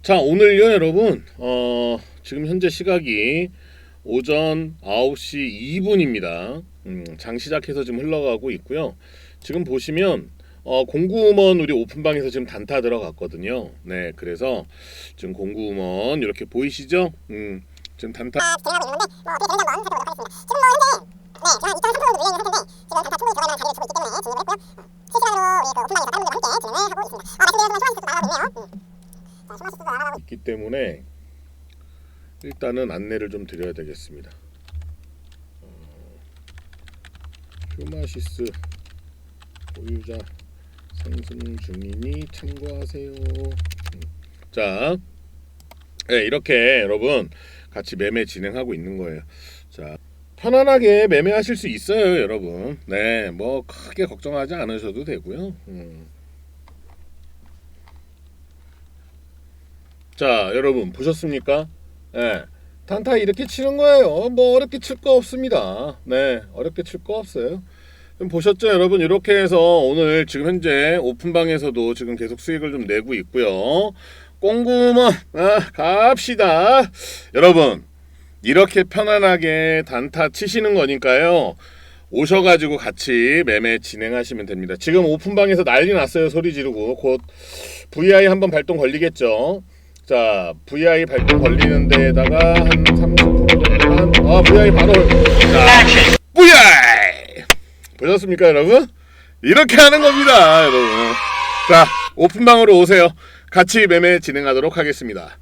자, 오늘요, 여러분. 어, 지금 현재 시각이 오전 9시 2분입니다. 음, 장 시작해서 지금 흘러가고 있고요. 지금 보시면 어, 공구음원 우리 오픈방에서 지금 단타 들어갔거든요. 네, 그래서 지금 공구음원 이렇게 보이시죠? 음, 지금 단타 네 있기 때문에. 어, 일단은 안내를 좀 드려야 되겠습니다. 어, 휴마시스 보유자 상승 중이니 참고하세요. 음. 자, 네, 이렇게 여러분 같이 매매 진행하고 있는 거예요. 자, 편안하게 매매하실 수 있어요, 여러분. 네, 뭐 크게 걱정하지 않으셔도 되고요. 음. 자, 여러분 보셨습니까? 예. 단타 이렇게 치는 거예요. 뭐 어렵게 칠 거 없습니다. 네, 어렵게 칠 거 없어요. 그럼 보셨죠, 여러분? 이렇게 해서 오늘 지금 현재 오픈방에서도 지금 계속 수익을 좀 내고 있고요. 꽁구먼 아, 갑시다. 여러분, 이렇게 편안하게 단타 치시는 거니까요. 오셔가지고 같이 매매 진행하시면 됩니다. 지금 오픈방에서 난리 났어요. 소리 지르고 곧 VI 한번 발동 걸리겠죠. 자, VI 발동 걸리는 데다가 한 30%한 아, VI 바로 자, VI 보셨습니까, 여러분? 이렇게 하는 겁니다, 여러분. 자, 오픈방으로 오세요. 같이 매매 진행하도록 하겠습니다.